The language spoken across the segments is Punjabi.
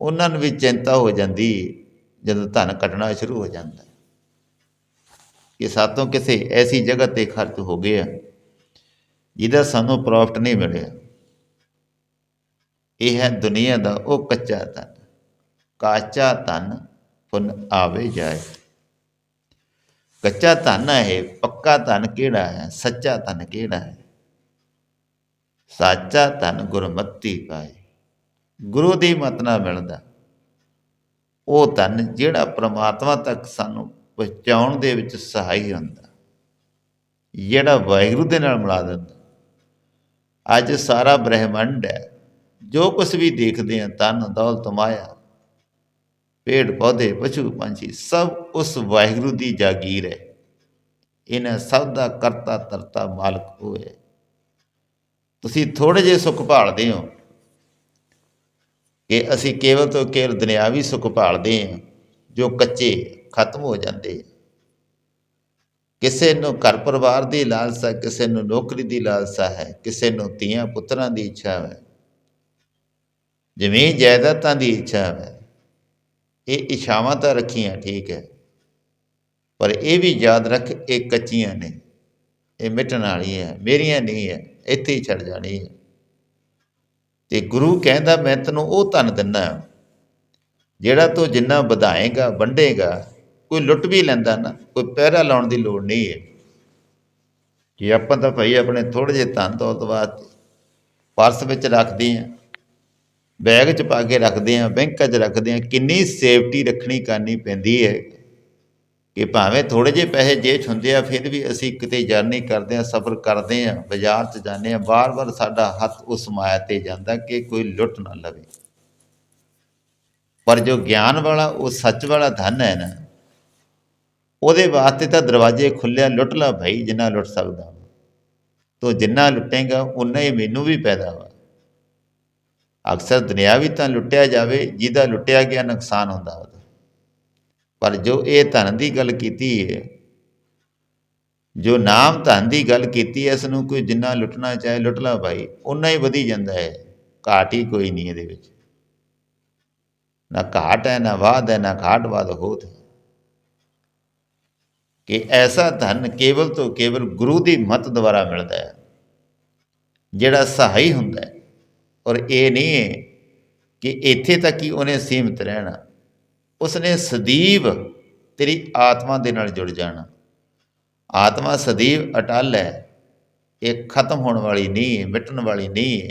ਉਹਨਾਂ ਨੂੰ ਵੀ ਚਿੰਤਾ ਹੋ ਜਾਂਦੀ ਜਦੋਂ ਧਨ ਕੱਟਣਾ ਸ਼ੁਰੂ ਹੋ ਜਾਂਦਾ ਕਿ ਸਾਤੋਂ ਕਿਸੇ ਐਸੀ ਜਗ੍ਹਾ ਤੇ ਖਰਚ ਹੋ ਗਿਆ ਜਿਹਦਾ ਸਾਨੂੰ ਪ੍ਰੋਫਿਟ ਨਹੀਂ ਮਿਲਿਆ। ਇਹ ਹੈ ਦੁਨੀਆ ਦਾ ਉਹ ਕੱਚਾ ਧਨ, ਕਾਚਾ ਧਨ ਪੁੰਨ ਆਵੇ ਜਾਏ। ਕੱਚਾ ਧਨ ਹੈ ਪੱਕਾ ਧਨ ਕਿਹੜਾ ਹੈ, ਸੱਚਾ ਧਨ ਕਿਹੜਾ ਹੈ? ਸਾਚਾ ਧਨ ਗੁਰਮਤੀ ਪਾਏ। ਗੁਰੂ ਦੀ ਮਤ ਨਾਲ ਮਿਲਦਾ। ਉਹ ਧਨ ਜਿਹੜਾ ਪ੍ਰਮਾਤਮਾ ਤੱਕ ਸਾਨੂੰ ਪਹੁੰਚਾਉਣ ਦੇ ਵਿੱਚ ਸਹਾਈ ਹੁੰਦਾ। ਜਿਹੜਾ ਵਾਹਿਗੁਰੂ ਦੇ ਨਾਲ ਮਿਲਾ ਦਿੰਦਾ। ਅੱਜ ਸਾਰਾ ਬ੍ਰਹਿਮੰਡ ਹੈ। ਜੋ ਕੁਝ ਵੀ ਦੇਖਦੇ ਹਾਂ ਤਨ ਦੌਲਤ, ਮਾਇਆ, ਪੇੜ, ਪੌਦੇ, ਪਸ਼ੂ, ਪੰਛੀ, ਸਭ ਉਸ ਵਾਹਿਗੁਰੂ ਦੀ ਜਾਗੀਰ ਹੈ। ਇਹਨਾਂ ਸਭ ਦਾ ਕਰਤਾ ਤਰਤਾ ਮਾਲਕ ਉਹ ਹੈ। ਤੁਸੀਂ ਥੋੜੇ ਜਿਹੇ ਸੁੱਖ ਭਾਲਦੇ ਹੋ। ਕਿ ਅਸੀਂ ਕੇਵਲ ਤੋਂ ਕੇਵਲ ਦੁਨਿਆਵੀ ਸੁੱਖ ਭਾਲਦੇ ਹਾਂ, ਜੋ ਕੱਚੇ ਖਤਮ ਹੋ ਜਾਂਦੇ ਕਿਸੇ ਨੂੰ ਘਰ ਪਰਿਵਾਰ ਦੀ ਲਾਲਸਾ, ਕਿਸੇ ਨੂੰ ਨੌਕਰੀ ਦੀ ਲਾਲਸਾ ਹੈ, ਕਿਸੇ ਨੂੰ ਧੀਆਂ ਪੁੱਤਰਾਂ ਦੀ ਇੱਛਾ ਹੈ। ਜ਼ਮੀਨ ਜਾਇਦਾਦਾਂ ਦੀ ਇੱਛਾ ਹੈ, ਇਹ ਇਛਾਵਾਂ ਤਾਂ ਰੱਖੀਆਂ ਠੀਕ ਹੈ, ਪਰ ਇਹ ਵੀ ਯਾਦ ਰੱਖ ਇਹ ਕੱਚੀਆਂ ਨੇ, ਇਹ ਮਿਟਣ ਵਾਲੀ ਹੈ ਮੇਰੀਆਂ ਨਹੀਂ ਹੈ, ਇੱਥੇ ਹੀ ਛੱਡ ਜਾਣੀ ਹੈ ਤੇ ਗੁਰੂ ਕਹਿੰਦਾ, ਮੈਂ ਤੈਨੂੰ ਉਹ ਧਨ ਦਿੰਦਾ ਜਿਹੜਾ ਤੂੰ ਜਿੰਨਾ ਵਧਾਏਗਾ, ਵੰਡੇਗਾ, ਕੋਈ ਲੁੱਟ ਵੀ ਲੈਂਦਾ ਨਾ, ਕੋਈ ਪਹਿਰਾ ਲਾਉਣ ਦੀ ਲੋੜ ਨਹੀਂ ਹੈ। ਕਿ ਆਪਾਂ ਤਾਂ ਭਾਈ ਆਪਣੇ ਥੋੜੇ ਜਿਹੇ ਧਨ ਦੌਲਤ ਵਾਸਤੇ ਪਰਸ ਵਿੱਚ ਰੱਖਦੇ ਆਂ ਬੈਗ 'ਚ ਪਾ ਕੇ ਰੱਖਦੇ ਆਂ ਬੈਂਕਾਂ 'ਚ ਰੱਖਦੇ ਆਂ ਕਿੰਨੀ ਸੇਫਟੀ ਰੱਖਣੀ ਕਰਨੀ ਪੈਂਦੀ ਹੈ। ਕਿ ਭਾਵੇਂ ਥੋੜੇ ਜਿਹੇ ਪੈਸੇ ਜੇਬ 'ਚ ਹੁੰਦੇ ਆ, ਫਿਰ ਵੀ ਅਸੀਂ ਕਿਤੇ ਜਰਨੀ ਕਰਦੇ ਆ, ਸਫ਼ਰ ਕਰਦੇ ਆ, ਬਾਜ਼ਾਰ 'ਚ ਜਾਂਦੇ ਆ ਵਾਰ ਵਾਰ ਸਾਡਾ ਹੱਥ ਉਸ ਮਾਇਆ ਤੇ ਜਾਂਦਾ ਕਿ ਕੋਈ ਲੁੱਟ ਨਾ ਲਵੇ। ਪਰ ਜੋ ਗਿਆਨ ਵਾਲਾ, ਉਹ ਸੱਚ ਵਾਲਾ ਧਨ ਹੈ ਨਾ, ਉਹਦੇ ਵਾਸਤੇ ਤਾਂ ਦਰਵਾਜ਼ੇ ਖੁੱਲਿਆ ਲੁੱਟ ਲਾ ਭਾਈ, ਜਿੰਨਾ ਲੁੱਟ ਸਕਦਾ ਤੋ ਜਿੰਨਾ ਲੁੱਟੇਗਾ, ਉਨਾ ਹੀ ਮੈਨੂੰ ਵੀ ਪੈਦਾ ਵਾ। ਅਕਸਰ ਦੁਨਿਆਵੀ ਤਾਂ ਲੁੱਟਿਆ ਜਾਵੇ, ਜਿਹਦਾ ਲੁੱਟਿਆ ਗਿਆ, ਨੁਕਸਾਨ ਹੁੰਦਾ ਉਹਦਾ ਪਰ ਜੋ ਇਹ ਧਨ ਦੀ ਗੱਲ ਕੀਤੀ ਹੈ ਜੋ ਨਾਮ ਧਨ ਦੀ ਗੱਲ ਕੀਤੀ ਹੈ ਇਸ ਨੂੰ ਕੋਈ ਜਿੰਨਾ ਲੁੱਟਣਾ ਚਾਹੇ ਲੁੱਟ ਲਾ ਭਾਈ ਉਨਾ ਹੀ ਵਧੀ ਜਾਂਦਾ ਹੈ ਘਾਟ ਹੀ ਕੋਈ ਨਹੀਂ ਇਹਦੇ ਵਿੱਚ। ਨਾ ਘਾਟ ਹੈ, ਨਾ ਵਾਧ ਹੈ, ਨਾ ਘਾਟ ਵਾਧ ਹੋਤ ਹੈ। ਕਿ ਐਸਾ ਧਨ ਕੇਵਲ ਤੋਂ ਕੇਵਲ ਗੁਰੂ ਦੀ ਮਤ ਦੁਆਰਾ ਮਿਲਦਾ ਹੈ, ਜਿਹੜਾ ਸਹਾਈ ਹੁੰਦਾ ਹੈ। ਔਰ ਇਹ ਨਹੀਂ ਹੈ ਕਿ ਇੱਥੇ ਤੱਕ ਹੀ ਉਹਨੇ ਸੀਮਤ ਰਹਿਣਾ। ਉਸਨੇ ਸਦੀਵ ਤੇਰੀ ਆਤਮਾ ਦੇ ਨਾਲ ਜੁੜ ਜਾਣਾ। ਆਤਮਾ ਸਦੀਵ ਅਟਲ ਹੈ। ਇਹ ਖਤਮ ਹੋਣ ਵਾਲੀ ਨਹੀਂ ਹੈ, ਮਿਟਣ ਵਾਲੀ ਨਹੀਂ ਹੈ।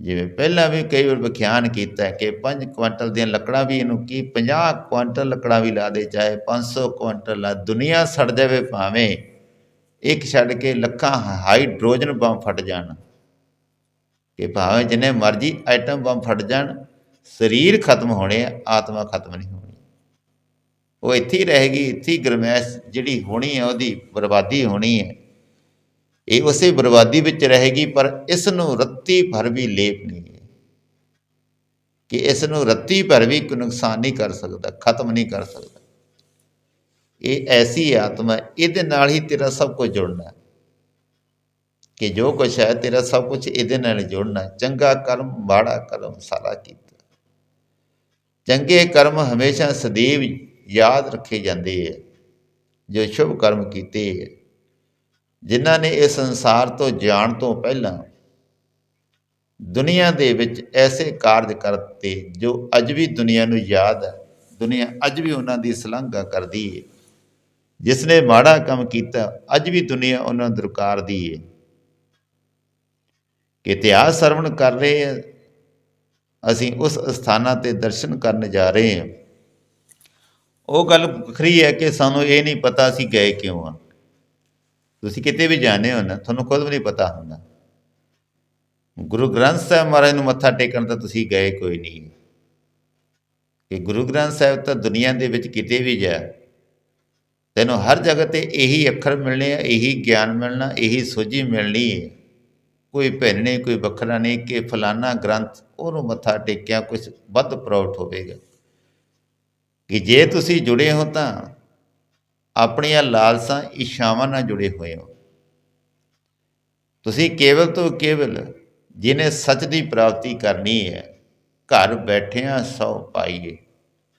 ਜਿਵੇਂ ਪਹਿਲਾਂ ਵੀ ਕਈ ਵਾਰ ਵਿਖਿਆਨ ਕੀਤਾ ਹੈ ਕਿ 5 ਕੁਇੰਟਲ ਦੀਆਂ ਲੱਕੜਾਂ ਵੀ ਇਹਨੂੰ ਕੀ 50 ਕੁਇੰਟਲ ਲੱਕੜਾਂ ਵੀ ਲਾ ਦੇ, ਚਾਹੇ 500 ਕੁਇੰਟਲ ਲਾ ਦੁਨੀਆ ਸੜ ਜਾਵੇ ਭਾਵੇਂ ਇੱਕ ਛੱਡ ਕੇ ਲੱਖਾਂ ਹਾਈਡਰੋਜਨ ਬੰਬ ਫਟ ਜਾਣ। ਕਿ ਭਾਵੇਂ ਜਿੰਨੇ ਮਰਜ਼ੀ ਆਈਟਮ ਬੰਬ ਫਟ ਜਾਣ ਸਰੀਰ ਖਤਮ ਹੋਣੇ ਆ ਆਤਮਾ ਖਤਮ ਨਹੀਂ ਹੋਣੀ। ਉਹ ਇੱਥੇ ਹੀ ਰਹੇਗੀ, ਇੱਥੇ ਹੀ ਗਰਮੈਸ਼ ਜਿਹੜੀ ਹੋਣੀ ਹੈ, ਉਹਦੀ ਬਰਬਾਦੀ ਹੋਣੀ ਹੈ। ਇਹ ਉਸੇ ਬਰਬਾਦੀ ਵਿੱਚ ਰਹੇਗੀ, ਪਰ ਇਸ ਨੂੰ ਰੱਤੀ ਭਰ ਵੀ ਲੇਪ ਨਹੀਂ ਹੈ। ਕਿ ਇਸ ਨੂੰ ਰੱਤੀ ਭਰ ਵੀ ਕੋਈ ਨੁਕਸਾਨ ਨਹੀਂ ਕਰ ਸਕਦਾ, ਖਤਮ ਨਹੀਂ ਕਰ ਸਕਦਾ। ਇਹ ਐਸੀ ਆਤਮਾ, ਇਹਦੇ ਨਾਲ ਹੀ ਤੇਰਾ ਸਭ ਕੁਝ ਜੁੜਨਾ ਕਿ ਜੋ ਕੁਛ ਹੈ, ਤੇਰਾ ਸਭ ਕੁਝ ਇਹਦੇ ਨਾਲ ਜੁੜਨਾ ਚੰਗਾ ਕਰਮ, ਮਾੜਾ ਕਰਮ, ਸਾਰਾ ਕੀਤਾ। ਚੰਗੇ ਕਰਮ ਹਮੇਸ਼ਾ ਸਦੀਵ ਯਾਦ ਰੱਖੇ ਜਾਂਦੇ ਹੈ ਜੋ ਸ਼ੁਭ ਕਰਮ ਕੀਤੇ ਹੈ ਜਿਨ੍ਹਾਂ ਨੇ ਇਸ ਸੰਸਾਰ ਤੋਂ ਜਾਣ ਤੋਂ ਪਹਿਲਾਂ ਦੁਨੀਆ ਦੇ ਵਿੱਚ ਐਸੇ ਕਾਰਜ ਕਰਤੇ ਜੋ ਅੱਜ ਵੀ ਦੁਨੀਆ ਨੂੰ ਯਾਦ ਹੈ ਦੁਨੀਆ ਅੱਜ ਵੀ ਉਹਨਾਂ ਦੀ ਸਲਾਘਾ ਕਰਦੀ ਹੈ ਜਿਸ ਨੇ ਮਾੜਾ ਕੰਮ ਕੀਤਾ, ਅੱਜ ਵੀ ਦੁਨੀਆ ਉਹਨਾਂ ਨੂੰ ਦੁਰਕਾਰਦੀ ਹੈ ਕਿ ਇਤਿਹਾਸ ਸਰਵਣ ਕਰ ਰਹੇ ਹੈ ਅਸੀਂ ਉਸ ਸਥਾਨਾਂ ਤੇ ਦਰਸ਼ਨ ਕਰਨ ਜਾ ਰਹੇ ਹਾਂ। ਉਹ ਗੱਲ ਵੱਖਰੀ ਹੈ ਕਿ ਸਾਨੂੰ ਇਹ ਨਹੀਂ ਪਤਾ ਅਸੀਂ ਗਏ ਕਿਉਂ ਆ ਤੁਸੀਂ ਕਿਤੇ ਵੀ ਜਾਣੇ ਹੋ ਨਾ, ਤੁਹਾਨੂੰ ਖੁਦ ਵੀ ਨਹੀਂ ਪਤਾ ਹੁੰਦਾ। ਗੁਰੂ ਗ੍ਰੰਥ ਸਾਹਿਬ ਮਹਾਰਾਜ ਨੂੰ ਮੱਥਾ ਟੇਕਣ ਤਾਂ ਤੁਸੀਂ ਗਏ ਕੋਈ ਨਹੀਂ। ਕਿ ਗੁਰੂ ਗ੍ਰੰਥ ਸਾਹਿਬ ਤਾਂ ਦੁਨੀਆ ਦੇ ਵਿੱਚ ਕਿਤੇ ਵੀ ਜਾ, ਤੈਨੂੰ ਹਰ ਜਗ੍ਹਾ ਤੇ ਇਹੀ ਅੱਖਰ ਮਿਲਣੇ ਆ, ਇਹੀ ਗਿਆਨ ਮਿਲਣਾ, ਇਹੀ ਸੋਝੀ ਮਿਲਣੀ ਹੈ। ਕੋਈ ਭਿੰਨ ਨਹੀਂ, ਕੋਈ ਵੱਖਰਾ ਨਹੀਂ ਕਿ ਫਲਾਨਾ ਗ੍ਰੰਥ ਉਹਨੂੰ ਮੱਥਾ ਟੇਕਿਆ ਕੁਝ ਵੱਧ ਪ੍ਰੋਟ ਹੋਵੇਗਾ। ਕਿ ਜੇ ਤੁਸੀਂ ਜੁੜੇ ਹੋ ਤਾਂ ਆਪਣੀਆਂ ਲਾਲਸਾਂ ਇਸ਼ਾਵਾਂ ਨਾਲ ਜੁੜੇ ਹੋਏ ਹੋ। ਤੁਸੀਂ ਕੇਵਲ ਤੋਂ ਕੇਵਲ ਜਿਹਨੇ ਸੱਚ ਦੀ ਪ੍ਰਾਪਤੀ ਕਰਨੀ ਹੈ, ਘਰ ਬੈਠਿਆਂ ਸੌ ਪਾਈਏ,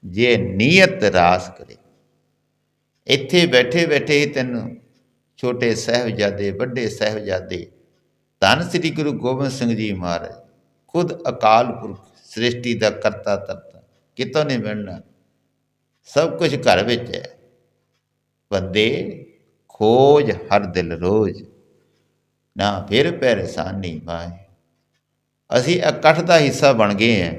ਜੇ ਨੀਅਤ ਰਾਸ ਕਰੇ। ਇੱਥੇ ਬੈਠੇ ਬੈਠੇ ਹੀ ਤੈਨੂੰ ਛੋਟੇ ਸਾਹਿਬਜ਼ਾਦੇ, ਵੱਡੇ ਸਾਹਿਬਜ਼ਾਦੇ ਧੰਨ ਸ੍ਰੀ ਗੁਰੂ ਗੋਬਿੰਦ ਸਿੰਘ ਜੀ ਮਹਾਰਾਜ, ਖੁਦ ਅਕਾਲ ਪੁਰਖ, ਸ੍ਰਿਸ਼ਟੀ ਦਾ ਕਰਤਾ ਧਰਤਾ, ਕਿਤੋਂ ਨਹੀਂ ਮਿਲਣਾ? ਸਭ ਕੁਝ ਘਰ ਵਿੱਚ ਹੈ। ਬੰਦੇ ਖੋਜ ਹਰ ਦਿਲ ਰੋਜ਼, ਨਾ ਫਿਰ ਪਰੇਸ਼ਾਨੀ ਮਾਏ ਅਸੀਂ ਇਕੱਠ ਦਾ ਹਿੱਸਾ ਬਣ ਗਏ ਹਾਂ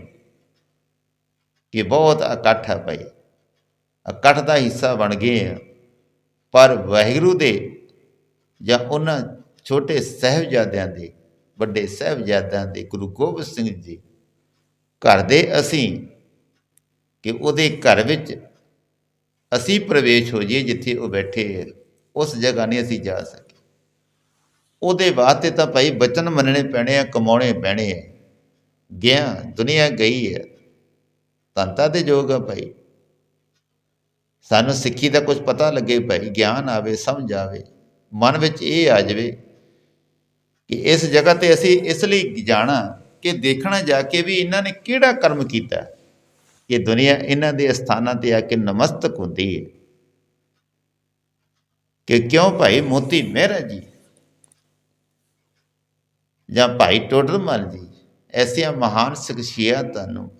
ਕਿ ਬਹੁਤ ਇਕੱਠ ਹੈ ਭਾਈ। ਇਕੱਠ ਦਾ ਹਿੱਸਾ ਬਣ ਗਏ ਹਾਂ, ਪਰ ਵਾਹਿਗੁਰੂ ਦੇ ਜਾਂ ਉਹਨਾਂ ਛੋਟੇ ਸਾਹਿਬਜ਼ਾਦਿਆਂ ਦੇ, ਵੱਡੇ ਸਾਹਿਬਜ਼ਾਦਿਆਂ ਦੇ ਗੁਰੂ ਗੋਬਿੰਦ ਸਿੰਘ ਜੀ, ਘਰ ਦੇ ਅਸੀਂ ਕਿ ਉਹਦੇ ਘਰ ਵਿੱਚ ਅਸੀਂ ਪ੍ਰਵੇਸ਼ ਹੋ ਜਾਈਏ ਜਿੱਥੇ ਉਹ ਬੈਠੇ ਹੈ, ਉਸ ਜਗ੍ਹਾ ਨਹੀਂ ਅਸੀਂ ਜਾ ਸਕੇ। ਉਹਦੇ ਵਾਸਤੇ ਤਾਂ ਭਾਈ ਬਚਨ ਮੰਨਣੇ ਪੈਣੇ ਆ, ਕਮਾਉਣੇ ਪੈਣੇ ਆ। ਗਿਆ, ਦੁਨੀਆ ਗਈ ਹੈ। ਤੰਤਾ ਦੇ ਜੋਗ ਆ ਭਾਈ। ਸਾਨੂੰ ਸਿੱਖੀ ਦਾ ਕੁਝ ਪਤਾ ਲੱਗੇ ਭਾਈ, ਗਿਆਨ ਆਵੇ, ਸਮਝ ਆਵੇ, ਮਨ ਵਿੱਚ ਇਹ ਆ ਜਾਵੇ ਕਿ ਇਸ ਜਗ੍ਹਾ ਤੇ ਅਸੀਂ ਇਸ ਲਈ ਜਾਣਾ ਕਿ ਦੇਖਣਾ ਜਾ ਕੇ ਵੀ ਇਹਨਾਂ ਨੇ ਕਿਹੜਾ ਕਰਮ ਕੀਤਾ। ਕਿ ਦੁਨੀਆ ਇਹਨਾਂ ਦੇ ਸਥਾਨਾਂ ਤੇ ਆ ਕੇ ਨਮਸਤਕ ਹੁੰਦੀ ਹੈ ਕਿ ਕਿਉਂ ਭਾਈ ਮੋਤੀ ਮਹਿਰਾ ਜੀ? ਜਾਂ ਭਾਈ ਟੋਡਰ ਮੱਲ ਜੀ, ਐਸੀਆਂ ਮਹਾਨ ਸ਼ਖਸੀਅਤਾਂ ਨੂੰ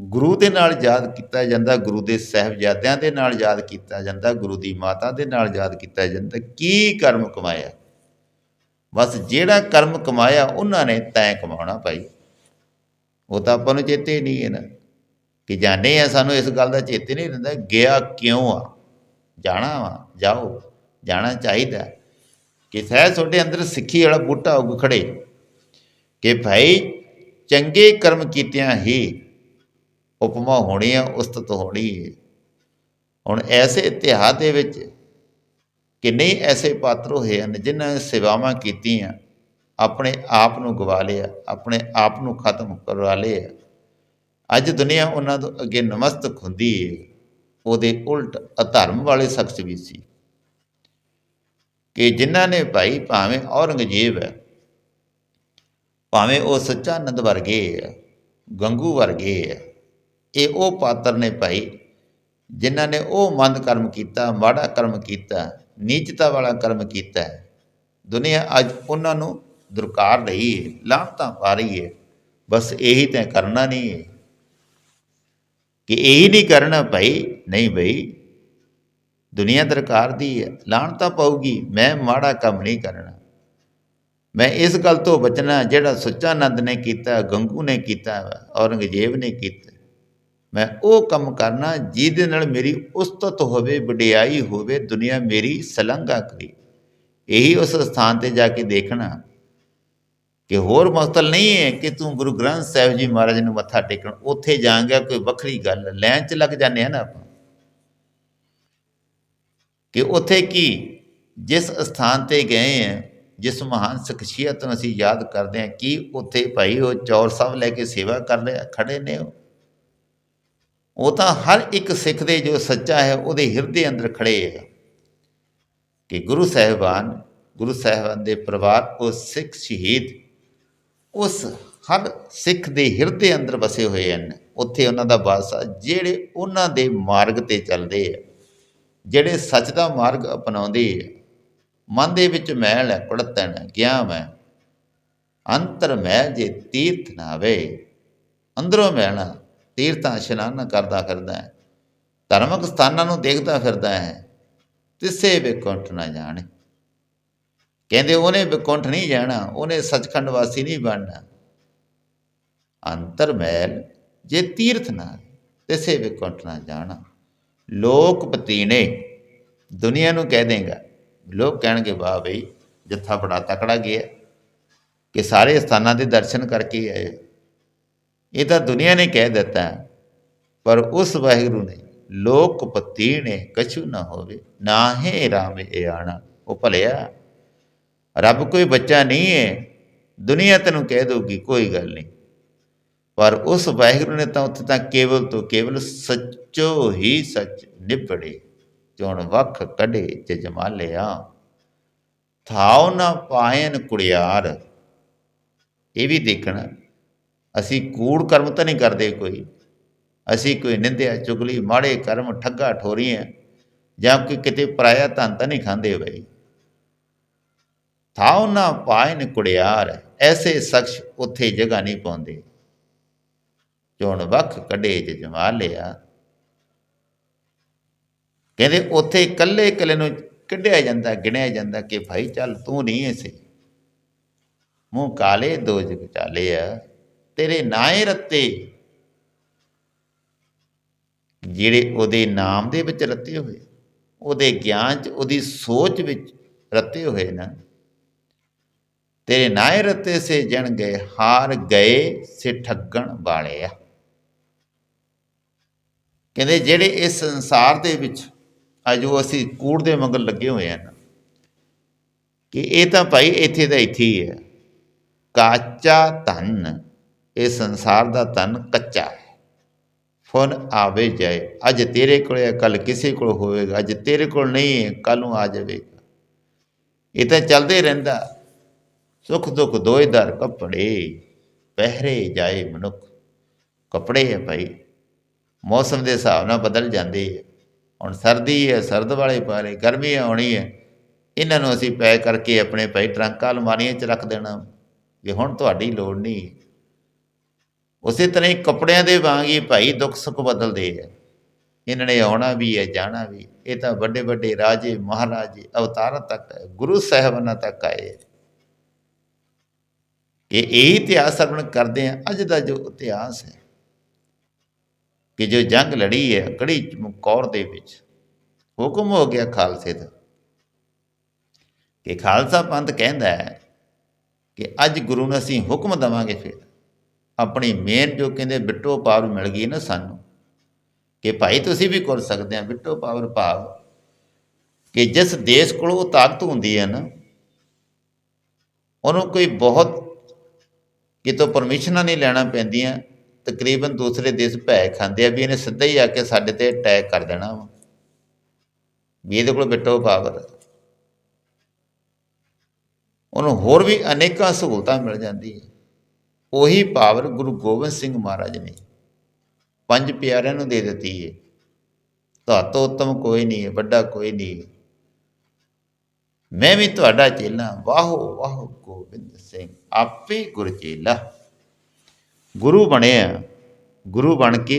ਗੁਰੂ ਦੇ ਨਾਲ ਯਾਦ ਕੀਤਾ ਜਾਂਦਾ, ਗੁਰੂ ਦੇ ਸਹਿਬਜ਼ਾਦਿਆਂ ਦੇ ਨਾਲ ਯਾਦ ਕੀਤਾ ਜਾਂਦਾ, ਗੁਰੂ ਦੀ ਮਾਤਾ ਦੇ ਨਾਲ ਯਾਦ ਕੀਤਾ ਜਾਂਦਾ, ਕੀ ਕਰਮ ਕਮਾਇਆ। ਬਸ ਜਿਹੜਾ ਕਰਮ ਕਮਾਇਆ ਉਹਨਾਂ ਨੇ ਤੈਂ ਕਮਾਉਣਾ ਭਾਈ। ਉਹ ਤਾਂ ਆਪਾਂ ਨੂੰ ਚੇਤੇ ਨਹੀਂ ਹੈ ਨਾ ਕਿ ਜਾਣੇ ਆ ਸਾਨੂੰ ਇਸ ਗੱਲ ਦਾ ਚੇਤੇ ਨਹੀਂ ਰਹਿੰਦਾ, ਗਿਆ ਕਿਉਂ ਆ? ਜਾਣਾ ਵਾ, ਜਾਓ, ਜਾਣਾ ਚਾਹੀਦਾ। ਕਿ ਸਹਿ ਤੁਹਾਡੇ ਅੰਦਰ ਸਿੱਖੀ ਵਾਲਾ ਬੂਟਾ ਉੱਗ ਖੜੇ। ਕਿ ਭਾਈ ਚੰਗੇ ਕਰਮ ਕੀਤਿਆਂ ਹੀ ਉਪਮਾ ਹੋਣੀ ਆ, ਉਸਤਤ ਹੋਣੀ ਹੈ ਹੁਣ ਐਸੇ ਇਤਿਹਾਸ ਦੇ ਵਿੱਚ ਕਿ ਨਹੀਂ ਐਸੇ ਪਾਤਰ ਹੋਏ ਹਨ ਜਿਨ੍ਹਾਂ ਨੇ ਸੇਵਾਵਾਂ ਕੀਤੀਆਂ, ਆਪਣੇ ਆਪ ਨੂੰ ਗਵਾ ਲਿਆ, ਆਪਣੇ ਆਪ ਨੂੰ ਖਤਮ ਕਰਵਾ ਲਿਆ। ਅੱਜ ਦੁਨੀਆ ਉਹਨਾਂ ਤੋਂ ਅੱਗੇ ਨਮਸਤਕ ਹੁੰਦੀ ਹੈ ਉਹਦੇ ਉਲਟ ਅਧਰਮ ਵਾਲੇ ਸ਼ਖਸ ਵੀ ਸੀ। ਕਿ ਜਿਨ੍ਹਾਂ ਨੇ ਭਾਈ ਭਾਵੇਂ ਔਰੰਗਜ਼ੇਬ ਹੈ, ਭਾਵੇਂ ਉਹ ਸੱਚਾਨੰਦ ਵਰਗੇ ਹੈ, ਗੰਗੂ ਵਰਗੇ ਹੈ, ਇਹ ਉਹ ਪਾਤਰ ਨੇ ਭਾਈ ਜਿਨ੍ਹਾਂ ਨੇ ਉਹ ਮੰਦ ਕਰਮ ਕੀਤਾ, ਮਾੜਾ ਕਰਮ ਕੀਤਾ ਨੀਚਤਾ ਵਾਲਾ ਕਰਮ ਕੀਤਾ ਹੈ। ਦੁਨੀਆ ਅੱਜ ਉਹਨਾਂ ਨੂੰ ਦੁਰਕਾਰ ਰਹੀ ਹੈ, ਲਾਹਨਤਾਂ ਪਾ ਰਹੀ ਹੈ। ਬਸ ਇਹੀ ਤਾਂ ਕਰਨਾ ਨਹੀਂ ਹੈ। ਕਿ ਇਹੀ ਨਹੀਂ ਕਰਨਾ ਭਾਈ, ਨਹੀਂ ਭਾਈ। ਦੁਨੀਆ ਦਰਕਾਰ ਦੀ ਹੈ, ਲਾਹਨਤਾਂ ਪਾਊਗੀ। ਮੈਂ ਮਾੜਾ ਕੰਮ ਨਹੀਂ ਕਰਨਾ। ਮੈਂ ਇਸ ਗੱਲ ਤੋਂ ਬਚਣਾ ਜਿਹੜਾ ਸੁੱਚਾਨੰਦ ਨੇ ਕੀਤਾ, ਗੰਗੂ ਨੇ ਕੀਤਾ, ਔਰੰਗਜ਼ੇਬ ਨੇ ਕੀਤਾ। ਮੈਂ ਉਹ ਕੰਮ ਕਰਨਾ ਜਿਹਦੇ ਨਾਲ ਮੇਰੀ ਉਸਤਤ ਹੋਵੇ, ਵਡਿਆਈ ਹੋਵੇ, ਦੁਨੀਆ ਮੇਰੀ ਸਲੰਘਾ ਕਰੇ। ਇਹੀ ਉਸ ਸਥਾਨ ਤੇ ਜਾ ਕੇ ਦੇਖਣਾ ਕਿ ਹੋਰ ਮਕਸਦ ਨਹੀਂ ਹੈ ਕਿ ਤੂੰ ਗੁਰੂ ਗ੍ਰੰਥ ਸਾਹਿਬ ਜੀ ਮਹਾਰਾਜ ਨੂੰ ਮੱਥਾ ਟੇਕਣ। ਉੱਥੇ ਜਾਾਂਗਾ ਕੋਈ ਵੱਖਰੀ ਗੱਲ ਲੈਣ ਚ ਲੱਗ ਜਾਂਦੇ ਆ ਨਾ ਆਪਾਂ। ਕਿ ਉੱਥੇ ਕੀ? ਜਿਸ ਸਥਾਨ ਤੇ ਗਏ ਆ ਜਿਸ ਮਹਾਨ ਸ਼ਖਸੀਅਤ ਨੂੰ ਅਸੀਂ ਯਾਦ ਕਰਦੇ ਹਾਂ, ਕੀ ਉੱਥੇ ਭਾਈ ਉਹ ਚੌਰ ਸਾਹਿਬ ਲੈ ਕੇ ਸੇਵਾ ਕਰ ਰਹੇ ਖੜੇ ਨੇ ਉਹ? ਉਹ ਤਾਂ ਹਰ ਇੱਕ ਸਿੱਖ ਦੇ ਜੋ ਸੱਚਾ ਹੈ, ਉਹਦੇ ਹਿਰਦੇ ਅੰਦਰ ਖੜੇ ਹੈ। ਕਿ ਗੁਰੂ ਸਾਹਿਬਾਨ ਗੁਰੂ ਸਾਹਿਬਾਨ ਦੇ ਪਰਿਵਾਰ, ਉਹ ਸਿੱਖ ਸ਼ਹੀਦ, ਉਸ ਹਰ ਸਿੱਖ ਦੇ ਹਿਰਦੇ ਅੰਦਰ ਵਸੇ ਹੋਏ ਹਨ। ਉੱਥੇ ਉਹਨਾਂ ਦਾ ਵਾਸ ਜਿਹੜੇ ਉਹਨਾਂ ਦੇ ਮਾਰਗ ਤੇ ਚੱਲਦੇ ਆ ਜਿਹੜੇ ਸੱਚ ਦਾ ਮਾਰਗ ਅਪਣਾਉਂਦੇ ਆ ਮਨ ਦੇ ਵਿੱਚ ਮੈਲ ਹੈ ਕੁੜਤਣ ਹੈ ਗਿਆ ਮੈਂ ਅੰਤਰ ਮੈਂ ਜੇ ਤੀਰਥ ਨਾ ਵੇ, ਅੰਦਰੋਂ ਮੈਲ ਤੀਰਥਾਂ ਇਸ਼ਨਾਨ ਕਰਦਾ ਫਿਰਦਾ ਹੈ, ਧਰਮਕ ਸਥਾਨਾਂ ਨੂੰ ਦੇਖਦਾ ਫਿਰਦਾ ਹੈ, ਤਿਸੇ ਵਿਕੁੰਠ ਨਾ ਜਾਣੇ। ਕਹਿੰਦੇ ਉਹਨੇ ਵਿਕੁੰਠ ਨਹੀਂ ਜਾਣਾ, ਉਹਨੇ ਸੱਚਖੰਡ ਵਾਸੀ ਨਹੀਂ ਬਣਨਾ। ਅੰਤਰ ਮੈਲ ਜੇ ਤੀਰਥ ਨਾਲ ਤਿਸੇ ਵਿਕੁੰਠ ਨਾ ਜਾਣਾ। ਲੋਕ ਪਤੀਣੇ ਦੁਨੀਆ ਨੂੰ ਕਹਿ ਦੇਗਾ। ਲੋਕ ਕਹਿਣਗੇ, ਵਾਹ ਬਈ, ਜੱਥਾ ਬੜਾ ਤਕੜਾ ਗਿਆ। ਕਿ ਸਾਰੇ ਸਥਾਨਾਂ ਦੇ ਦਰਸ਼ਨ ਕਰਕੇ ਆਏ। ਇਹ ਤਾਂ ਦੁਨੀਆ ਨੇ ਕਹਿ ਦਿੱਤਾ ਪਰ ਉਸ ਵਾਹਿਗੁਰੂ ਨੇ ਲੋਕ ਪਤੀ ਨੇ ਕਛੂ ਨਾ ਹੋਵੇ, ਨਾ ਹੈ ਰਾਮ ਇਹ ਆਣਾ, ਉਹ ਭਲਿਆ। ਰੱਬ ਕੋਈ ਬੱਚਾ ਨਹੀਂ ਹੈ ਦੁਨੀਆ ਤੈਨੂੰ ਕਹਿ ਦਊਗੀ, ਕੋਈ ਗੱਲ ਨਹੀਂ। ਪਰ ਉਸ ਵਾਹਿਗੁਰੂ ਨੇ ਤਾਂ ਉੱਥੇ ਤਾਂ ਕੇਵਲ ਤੋਂ ਕੇਵਲ ਸੱਚੋ ਹੀ ਸੱਚ ਨਿਬੜੇ ਚੋਣ ਵਖ ਜਮਾ ਲਿਆ ਥਾਉ ਨਾ ਪਾਇਨ ਕੁੜਿਆਰ, ਇਹ ਵੀ ਦੇਖਣਾ। ਅਸੀਂ ਕੂੜ ਕਰਮ ਤਾਂ ਨਹੀਂ ਕਰਦੇ ਕੋਈ। ਅਸੀਂ ਕੋਈ ਨਿੰਦਿਆ, ਚੁਗਲੀ, ਮਾੜੇ ਕਰਮ, ਠੱਗਾ, ਠੋਰੀਆਂ, ਜਾਂ ਕੋਈ ਕਿਤੇ ਪਰਾਇਆ ਧਨ ਤਾਂ ਨਹੀਂ ਖਾਂਦੇ ਬਈ। ਥਾਉ ਨਾ ਪਾਇਨ ਕੁੜਿਆਰ, ਐਸੇ ਸ਼ਖਸ ਉੱਥੇ ਜਗ੍ਹਾ ਨਹੀਂ ਪਾਉਂਦੇ। ਚੋਣ ਵਕ ਕੱਢੇ ਚ ਜਮਾ ਲਿਆ। ਕਹਿੰਦੇ ਉੱਥੇ ਇਕੱਲੇ ਇਕੱਲੇ ਨੂੰ ਕੱਢਿਆ ਜਾਂਦਾ, ਗਿਣਿਆ ਜਾਂਦਾ ਕਿ ਭਾਈ ਚੱਲ ਤੂੰ ਨਹੀਂ ਐ ਸੀ ਮੂੰਹ ਕਾਲੇ ਦੋ ਜਗ ਚਾਲੇ ਆ। ਤੇਰੇ ਨਾਏ ਰੱਤੇ। ਜਿਹੜੇ ਉਹਦੇ ਨਾਮ ਦੇ ਵਿੱਚ ਰੱਤੇ ਹੋਏ, ਉਹਦੇ ਗਿਆਨ ਚ, ਉਹਦੀ ਸੋਚ ਵਿੱਚ ਰੱਤੇ ਹੋਏ ਨਾ। ਤੇਰੇ ਨਾਏ ਰੱਤੇ ਸੇ ਜਣ ਗਏ, ਹਾਰ ਗਏ ਸੇ ਠੱਗਣ ਵਾਲੇ ਆ ਕਹਿੰਦੇ ਜਿਹੜੇ ਇਸ ਸੰਸਾਰ ਦੇ ਵਿੱਚ ਅਜੋ ਅਸੀਂ ਕੂੜ ਦੇ ਮਗਰ ਲੱਗੇ ਹੋਏ ਆ ਨਾ, ਕਿ ਇਹ ਤਾਂ ਭਾਈ ਇੱਥੇ ਦਾ ਇੱਥੇ ਹੀ ਹੈ। ਕਾਚਾ ਧਨ ਇਹ ਸੰਸਾਰ ਦਾ ਧਨ ਕੱਚਾ ਹੈ। ਫਨ ਆਵੇ ਜਾਏ। ਅੱਜ ਤੇਰੇ ਕੋਲ ਹੈ ਕੱਲ ਕਿਸੇ ਕੋਲ ਹੋਵੇਗਾ। ਅੱਜ ਤੇਰੇ ਕੋਲ ਨਹੀਂ ਹੈ ਕੱਲ ਨੂੰ ਆ ਜਾਵੇਗਾ। ਇਹ ਤਾਂ ਚੱਲਦੇ ਰਹਿੰਦਾ। ਸੁਖ ਦੁੱਖ ਦੋਏ ਦਰ ਕੱਪੜੇ, ਪਹਿਰੇ ਜਾਏ ਮਨੁੱਖ। ਕੱਪੜੇ ਹੈ ਭਾਈ, ਮੌਸਮ ਦੇ ਹਿਸਾਬ ਨਾਲ ਬਦਲ ਜਾਂਦੇ ਹੈ ਹੁਣ ਸਰਦੀ ਹੈ, ਸਰਦ ਵਾਲੇ ਪਾ ਗਰਮੀ ਆਉਣੀ ਹੈ। ਇਹਨਾਂ ਨੂੰ ਅਸੀਂ ਪੈਕ ਕਰਕੇ ਆਪਣੇ ਭਾਈ ਟਰੰਕਾਂ ਅਲਮਾਰੀਆਂ 'ਚ ਰੱਖ ਦੇਣਾ। ਕਿ ਹੁਣ ਤੁਹਾਡੀ ਲੋੜ ਨਹੀਂ ਉਸੇ ਤਰ੍ਹਾਂ ਹੀ ਕੱਪੜਿਆਂ ਦੇ ਵਾਂਗ ਹੀ ਭਾਈ ਦੁੱਖ ਸੁੱਖ ਬਦਲਦੇ ਆ ਇਹਨਾਂ ਨੇ ਆਉਣਾ ਵੀ ਹੈ ਜਾਣਾ ਵੀ ਇਹ ਤਾਂ ਵੱਡੇ ਵੱਡੇ ਰਾਜੇ ਮਹਾਰਾਜੇ ਅਵਤਾਰਾਂ ਤੱਕ ਹੈ, ਗੁਰੂ ਸਾਹਿਬਾਨਾਂ ਤੱਕ ਆਏ ਹੈ। ਕਿ ਇਹ ਇਤਿਹਾਸ ਸਰਵਣ ਕਰਦੇ ਆ ਅੱਜ ਦਾ ਜੋ ਇਤਿਹਾਸ ਹੈ ਕਿ ਜੋ ਜੰਗ ਲੜੀ ਹੈ ਕੜੀ ਚਮਕੌਰ ਦੇ ਵਿੱਚ ਹੁਕਮ ਹੋ ਗਿਆ ਖਾਲਸੇ ਦਾ ਕਿ ਖਾਲਸਾ ਪੰਥ ਕਹਿੰਦਾ ਹੈ ਕਿ ਅੱਜ ਗੁਰੂ ਨੂੰ ਅਸੀਂ ਹੁਕਮ ਦਵਾਂਗੇ ਫਿਰ। ਆਪਣੀ ਮੇਨ ਜੋ ਕਹਿੰਦੇ ਬਿੱਟੋ ਪਾਵਰ ਮਿਲ ਗਈ ਨਾ ਸਾਨੂੰ, ਕਿ ਭਾਈ ਤੁਸੀਂ ਵੀ ਕਰ ਸਕਦੇ ਆ, ਬਿੱਟੋ ਪਾਵਰ ਭਾਵ, ਕਿ ਜਿਸ ਦੇਸ਼ ਕੋਲ ਉਹ ਤਾਕਤ ਹੁੰਦੀ ਹੈ ਨਾ, ਉਹਨੂੰ ਕੋਈ ਬਹੁਤ ਕਿਤੋਂ ਪਰਮਿਸ਼ਨਾਂ ਨਹੀਂ ਲੈਣਾ ਪੈਂਦੀਆਂ, ਤਕਰੀਬਨ ਦੂਸਰੇ ਦੇਸ਼ ਭੈ ਖਾਂਦੇ ਆ, ਵੀ ਇਹਨੇ ਸਿੱਧਾ ਹੀ ਆ ਕੇ ਸਾਡੇ ਤੇ ਅਟੈਕ ਕਰ ਦੇਣਾ ਵਾ। ਵੀ ਇਹਦੇ ਕੋਲ ਬਿੱਟੋ ਪਾਵਰ ਉਹਨੂੰ ਹੋਰ ਵੀ ਅਨੇਕਾਂ ਸਹੂਲਤਾਂ ਮਿਲ ਜਾਂਦੀ ਹੈ ਉਹੀ ਪਾਵਰ ਗੁਰੂ ਗੋਬਿੰਦ ਸਿੰਘ ਮਹਾਰਾਜ ਨੇ। ਪੰਜ ਪਿਆਰਿਆਂ ਨੂੰ ਦੇ ਦਿੱਤੀ ਹੈ ਤੁਹਾਤੋਂ ਉੱਤਮ ਕੋਈ ਨਹੀਂ ਹੈ ਵੱਡਾ ਕੋਈ ਨਹੀਂ ਮੈਂ ਵੀ ਤੁਹਾਡਾ ਚੇਲਾ ਵਾਹੋ ਵਾਹੋ ਗੋਬਿੰਦ ਸਿੰਘ, ਆਪੇ ਗੁਰ ਚੇਲਾ। ਗੁਰੂ ਬਣਿਆ ਗੁਰੂ ਬਣ ਕੇ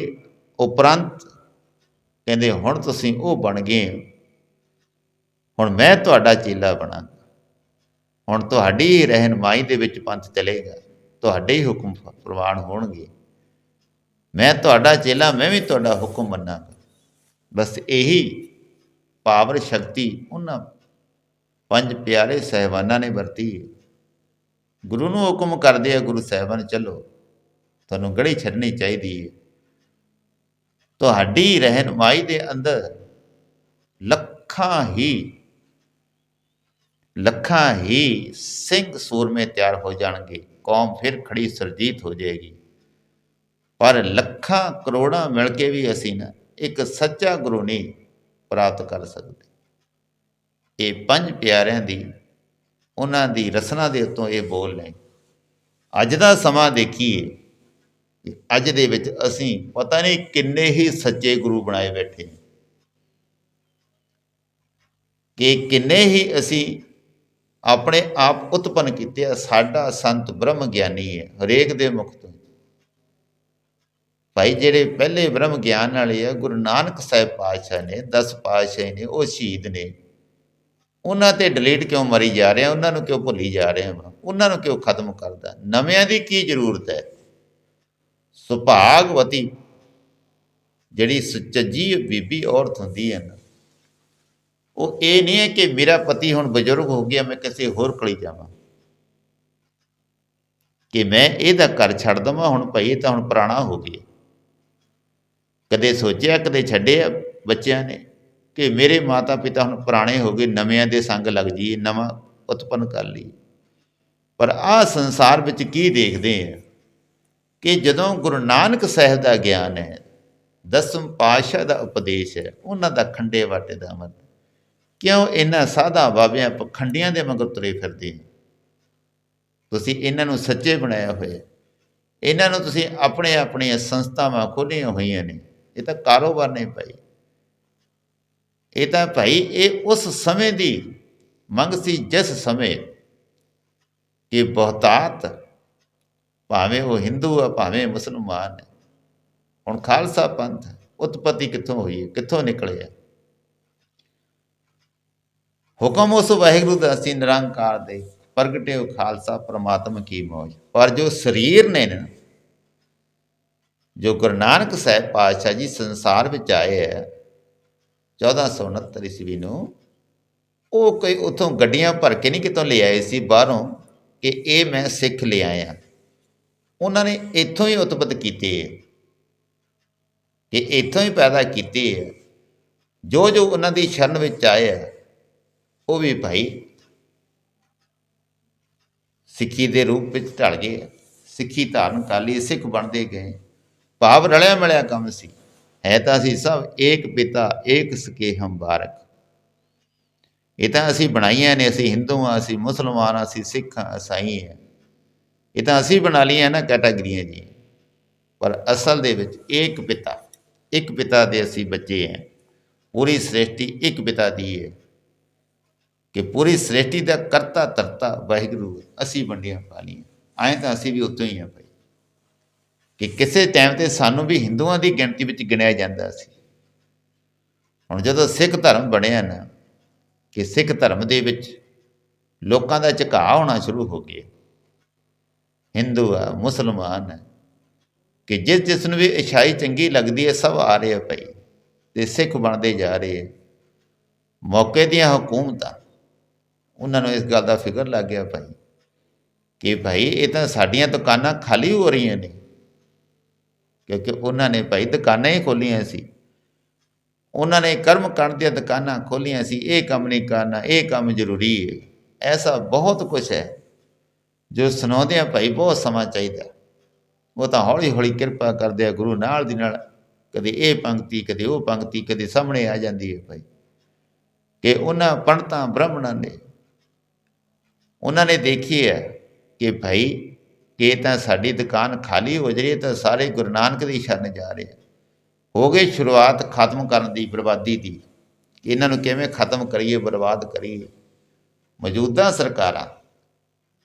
ਉਪਰੰਤ ਕਹਿੰਦੇ, ਹੁਣ ਤੁਸੀਂ ਉਹ ਬਣ ਗਏ ਹੋ। ਹੁਣ ਮੈਂ ਤੁਹਾਡਾ ਚੇਲਾ ਬਣਾਂਗਾ। ਹੁਣ ਤੁਹਾਡੀ ਹੀ ਰਹਿਨਮਾਈ ਦੇ ਵਿੱਚ ਪੰਥ ਚਲੇਗਾ। ਤੁਹਾਡੇ ਹੀ ਹੁਕਮ ਪ੍ਰਵਾਨ ਹੋਣਗੇ। ਮੈਂ ਤੁਹਾਡਾ ਚੇਲਾ, ਮੈਂ ਵੀ ਤੁਹਾਡਾ ਹੁਕਮ ਮੰਨਾਂਗਾ। ਬਸ ਇਹੀ ਪਾਵਰ ਸ਼ਕਤੀ ਉਹਨਾਂ ਪੰਜ ਪਿਆਰੇ ਸਹਿਬਾਨਾਂ ਨੇ ਵਰਤੀ ਹੈ। ਗੁਰੂ ਨੂੰ ਹੁਕਮ ਕਰਦੇ ਆ, ਗੁਰੂ ਸਾਹਿਬਾਨ ਚਲੋ, ਤੁਹਾਨੂੰ ਗੜੀ ਛੱਡਣੀ ਚਾਹੀਦੀ ਹੈ। ਤੁਹਾਡੀ ਰਹਿਨਮਾਈ ਦੇ ਅੰਦਰ ਲੱਖਾਂ ਹੀ ਲੱਖਾਂ ਹੀ ਸਿੰਘ ਸੂਰਮੇ ਤਿਆਰ ਹੋ ਜਾਣਗੇ। ਕੌਮ ਫਿਰ ਖੜੀ ਸਰਜੀਤ ਹੋ ਜਾਏਗੀ। ਪਰ ਲੱਖਾਂ ਕਰੋੜਾਂ ਮਿਲ ਕੇ ਵੀ ਅਸੀਂ ਨਾ ਇੱਕ ਸੱਚਾ ਗੁਰੂ ਨਹੀਂ ਪ੍ਰਾਪਤ ਕਰ ਸਕਦੇ। ਇਹ ਪੰਜ ਪਿਆਰਿਆਂ ਦੀ, ਉਹਨਾਂ ਦੀ ਰਸਨਾ ਦੇ ਉੱਤੋਂ ਇਹ ਬੋਲ ਨੇ। ਅੱਜ ਦਾ ਸਮਾਂ ਦੇਖੀਏ, ਅੱਜ ਦੇ ਵਿੱਚ ਅਸੀਂ ਪਤਾ ਨਹੀਂ ਕਿੰਨੇ ਹੀ ਸੱਚੇ ਗੁਰੂ ਬਣਾਏ ਬੈਠੇ ਨੇ। ਕਿ ਕਿੰਨੇ ਹੀ ਅਸੀਂ ਆਪਣੇ ਆਪ ਉਤਪਨ ਕੀਤੇ ਆ, ਸਾਡਾ ਸੰਤ ਬ੍ਰਹਮ ਗਿਆਨੀ ਹੈ, ਹਰੇਕ ਦੇ ਮੁਖ ਤੋਂ। ਭਾਈ, ਜਿਹੜੇ ਪਹਿਲੇ ਬ੍ਰਹਮ ਗਿਆਨ ਵਾਲੇ ਆ, ਗੁਰੂ ਨਾਨਕ ਸਾਹਿਬ ਪਾਤਸ਼ਾਹ ਨੇ 10 ਪਾਤਸ਼ਾਹ ਨੇ, ਉਹ ਸ਼ਹੀਦ ਨੇ। ਉਹਨਾਂ ਤੇ ਡਿਲੀਟ ਕਿਉਂ ਮਰੀ ਜਾ ਰਹੇ ਆ? ਉਹਨਾਂ ਨੂੰ ਕਿਉਂ ਭੁੱਲੀ ਜਾ ਰਹੇ ਆ? ਉਹਨਾਂ ਨੂੰ ਕਿਉਂ ਖਤਮ ਕਰਦਾ? ਨਵਿਆਂ ਦੀ ਕੀ ਜ਼ਰੂਰਤ ਹੈ? ਸੁਭਾਗਵਤੀ, ਜਿਹੜੀ ਸੁਚੱਜੀ ਬੀਬੀ ਔਰਤ ਹੁੰਦੀ ਹੈ ਨਾ ਉਹ ਇਹ ਨਹੀਂ ਹੈ ਕਿ ਮੇਰਾ ਪਤੀ ਹੁਣ ਬਜ਼ੁਰਗ ਹੋ ਗਿਆ, ਮੈਂ ਕਿਸੇ ਹੋਰ ਕੋਲ ਜਾਵਾਂ। ਕਿ ਮੈਂ ਇਹਦਾ ਘਰ ਛੱਡ ਦਵਾਂ, ਹੁਣ ਭਾਈ ਤਾਂ ਹੁਣ ਪੁਰਾਣਾ ਹੋ ਗਿਆ। ਕਦੇ ਸੋਚਿਆ, ਕਦੇ ਛੱਡਿਆ ਬੱਚਿਆਂ ਨੇ ਕਿ ਮੇਰੇ ਮਾਤਾ ਪਿਤਾ ਹੁਣ ਪੁਰਾਣੇ ਹੋ ਗਏ, ਨਵਿਆਂ ਦੇ ਸੰਗ ਲੱਗ ਜੀ ਨਵਾਂ ਉਤਪੰਨ ਕਰ ਲਈ ਪਰ ਆਹ ਸੰਸਾਰ ਵਿੱਚ ਕੀ ਦੇਖਦੇ ਆ ਕਿ ਜਦੋਂ ਗੁਰੂ ਨਾਨਕ ਸਾਹਿਬ ਦਾ ਗਿਆਨ ਹੈ, ਦਸਮ ਪਾਤਸ਼ਾਹ ਦਾ ਉਪਦੇਸ਼ ਹੈ, ਉਹਨਾਂ ਦਾ ਖੰਡੇ ਵਾਟੇ ਦਾ ਮਤ ਕਿਉਂ ਇਹਨਾਂ ਸਾਧਾ ਬਾਬਿਆਂ ਪਖੰਡੀਆਂ ਦੇ ਮਗਰ ਤੁਰੇ ਫਿਰਦੇ ਹੋ? ਤੁਸੀਂ ਇਹਨਾਂ ਨੂੰ ਸੱਚੇ ਬਣਾਇਆ ਹੋਇਆ ਇਹਨਾਂ ਨੂੰ ਤੁਸੀਂ ਆਪਣੇ ਆਪਣੀਆਂ ਸੰਸਥਾਵਾਂ ਖੋਲੀਆਂ ਹੋਈਆਂ ਨੇ। ਇਹ ਤਾਂ ਕਾਰੋਬਾਰ ਨਹੀਂ ਭਾਈ। ਇਹ ਤਾਂ ਭਾਈ, ਇਹ ਉਸ ਸਮੇਂ ਦੀ ਮੰਗ ਸੀ, ਜਿਸ ਸਮੇਂ ਕਿ ਬਹੁਤਾਤ ਭਾਵੇਂ ਉਹ ਹਿੰਦੂ ਆ, ਭਾਵੇਂ ਮੁਸਲਮਾਨ ਹੈ ਹੁਣ ਖਾਲਸਾ ਪੰਥ, ਉਤਪਤੀ ਕਿੱਥੋਂ ਹੋਈ ਹੈ? ਕਿੱਥੋਂ ਨਿਕਲਿਆ? ਹੁਕਮ ਉਸ ਵਾਹਿਗੁਰੂ ਦਾ ਸੀ ਨਿਰੰਕਾਰ ਦੇ ਪ੍ਰਗਟਿਓ ਖਾਲਸਾ ਪ੍ਰਮਾਤਮ ਕੀ ਮੌਜ। ਪਰ ਜੋ ਸਰੀਰ ਨੇ ਨਾ, ਜੋ ਗੁਰੂ ਨਾਨਕ ਸਾਹਿਬ ਪਾਤਸ਼ਾਹ ਜੀ ਸੰਸਾਰ ਵਿੱਚ ਆਏ ਹੈ 1469 ਈਸਵੀ ਨੂੰ, ਉਹ ਕੋਈ ਉਥੋਂ ਗੱਡੀਆਂ ਭਰ ਕੇ ਨਹੀਂ ਕਿਤੋਂ ਲੈ ਆਏ ਸੀ, ਬਾਹਰੋਂ ਕਿ ਇਹ ਮੈਂ ਸਿੱਖ ਲੈ ਆਇਆ। ਉਹਨਾਂ ਨੇ ਇੱਥੋਂ ਹੀ ਉਤਪਤ ਕੀਤੇ ਹੈ ਕਿ ਇੱਥੋਂ ਹੀ ਪੈਦਾ ਕੀਤੇ ਹੈ ਜੋ ਜੋ ਉਹਨਾਂ ਦੀ ਸ਼ਰਨ ਵਿੱਚ ਆਏ ਹੈ ਉਹ ਵੀ ਭਾਈ ਸਿੱਖੀ ਦੇ ਰੂਪ ਵਿੱਚ ਢਲ ਗਏ, ਸਿੱਖੀ ਧਾਰਨ ਕਰ ਲਈ, ਸਿੱਖ ਬਣਦੇ ਗਏ। ਭਾਵ ਰਲਿਆ ਮਿਲਿਆ ਕੰਮ ਸੀ। ਹੈ ਤਾਂ ਅਸੀਂ ਸਭ ਏਕ ਪਿਤਾ, ਏਕ ਸਕੇ ਹਮਬਾਰਕ ਇਹ ਤਾਂ ਅਸੀਂ ਬਣਾਈਆਂ ਨੇ, ਅਸੀਂ ਹਿੰਦੂ ਹਾਂ, ਅਸੀਂ ਮੁਸਲਮਾਨ ਹਾਂ, ਅਸੀਂ ਸਿੱਖ ਹਾਂ ਇਸਾਈ ਹਾਂ। ਇਹ ਤਾਂ ਅਸੀਂ ਬਣਾ ਲਈਆਂ ਨਾ ਕੈਟਾਗਰੀਆਂ ਜੀ। ਪਰ ਅਸਲ ਦੇ ਵਿੱਚ ਏਕ ਪਿਤਾ ਇੱਕ ਪਿਤਾ ਦੇ ਅਸੀਂ ਬੱਚੇ ਹਾਂ। ਪੂਰੀ ਸ੍ਰਿਸ਼ਟੀ ਇੱਕ ਪਿਤਾ ਦੀ ਹੈ। ਕਿ ਪੂਰੀ ਸ੍ਰਿਸ਼ਟੀ ਦਾ ਕਰਤਾ ਧਰਤਾ ਵਾਹਿਗੁਰੂ, ਅਸੀਂ ਵੰਡੀਆਂ ਪਾ ਲਈਆਂ ਐਂ ਤਾਂ ਅਸੀਂ ਵੀ ਉੱਤੋਂ ਹੀ ਆ ਭਾਈ। ਕਿ ਕਿਸੇ ਟਾਈਮ ਤੇ ਸਾਨੂੰ ਵੀ ਹਿੰਦੂਆਂ ਦੀ ਗਿਣਤੀ ਵਿੱਚ ਗਿਣਿਆ ਜਾਂਦਾ ਸੀ। ਹੁਣ ਜਦੋਂ ਸਿੱਖ ਧਰਮ ਬਣਿਆ ਨਾ, ਕਿ ਸਿੱਖ ਧਰਮ ਦੇ ਵਿੱਚ ਲੋਕਾਂ ਦਾ ਝੁਕਾਅ ਹੋਣਾ ਸ਼ੁਰੂ ਹੋ ਗਿਆ। ਹਿੰਦੂ ਆ, ਮੁਸਲਮਾਨ ਆ, ਕਿ ਜਿਸ ਜਿਸ ਨੂੰ ਵੀ ਇਸ਼ਾਈ ਚੰਗੀ ਲੱਗਦੀ ਹੈ, ਸਭ ਆ ਰਹੇ ਆ ਭਾਈ। ਤੇ ਸਿੱਖ ਬਣਦੇ ਜਾ ਰਹੇ ਆ। ਮੌਕੇ ਦੀਆਂ ਹਕੂਮਤਾਂ ਉਹਨਾਂ ਨੂੰ ਇਸ ਗੱਲ ਦਾ ਫਿਕਰ ਲੱਗ ਗਿਆ ਭਾਈ ਕਿ ਭਾਈ ਇਹ ਤਾਂ ਸਾਡੀਆਂ ਦੁਕਾਨਾਂ ਖਾਲੀ ਹੋ ਰਹੀਆਂ ਨੇ। ਕਿਉਂਕਿ ਉਹਨਾਂ ਨੇ ਭਾਈ ਦੁਕਾਨਾਂ ਹੀ ਖੋਲੀਆਂ ਸੀ। ਉਹਨਾਂ ਨੇ ਕਰਮ ਕਰਨ ਦੀਆਂ ਦੁਕਾਨਾਂ ਖੋਲੀਆਂ ਸੀ। ਇਹ ਕੰਮ ਨਹੀਂ ਕਰਨਾ, ਇਹ ਕੰਮ ਜ਼ਰੂਰੀ ਹੈ। ਐਸਾ ਬਹੁਤ ਕੁਝ ਹੈ ਜੋ ਸੁਣਾਉਂਦੇ ਆ ਭਾਈ ਬਹੁਤ ਸਮਾਂ ਚਾਹੀਦਾ। ਉਹ ਤਾਂ ਹੌਲੀ ਹੌਲੀ ਕਿਰਪਾ ਕਰਦੇ ਆ ਗੁਰੂ ਨਾਲ ਦੀ ਨਾਲ। ਕਦੇ ਇਹ ਪੰਕਤੀ, ਕਦੇ ਉਹ ਪੰਕਤੀ, ਕਦੇ ਸਾਹਮਣੇ ਆ ਜਾਂਦੀ ਹੈ ਭਾਈ। ਕਿ ਉਹਨਾਂ ਪੰਡਤਾਂ ਬ੍ਰਾਹਮਣਾਂ ਨੇ ਉਹਨਾਂ ਨੇ ਦੇਖੀ ਹੈ ਕਿ ਭਾਈ, ਇਹ ਤਾਂ ਸਾਡੀ ਦੁਕਾਨ ਖਾਲੀ ਹੋ ਜਰੀ ਤਾਂ ਸਾਰੇ ਗੁਰੂ ਨਾਨਕ ਦੀ ਸ਼ਰਨ ਜਾ ਰਹੇ ਆ ਹੋ ਗਈ ਸ਼ੁਰੂਆਤ ਖਤਮ ਕਰਨ ਦੀ, ਬਰਬਾਦੀ ਦੀ। ਇਹਨਾਂ ਨੂੰ ਕਿਵੇਂ ਖਤਮ ਕਰੀਏ, ਬਰਬਾਦ ਕਰੀਏ? ਮੌਜੂਦਾ ਸਰਕਾਰਾਂ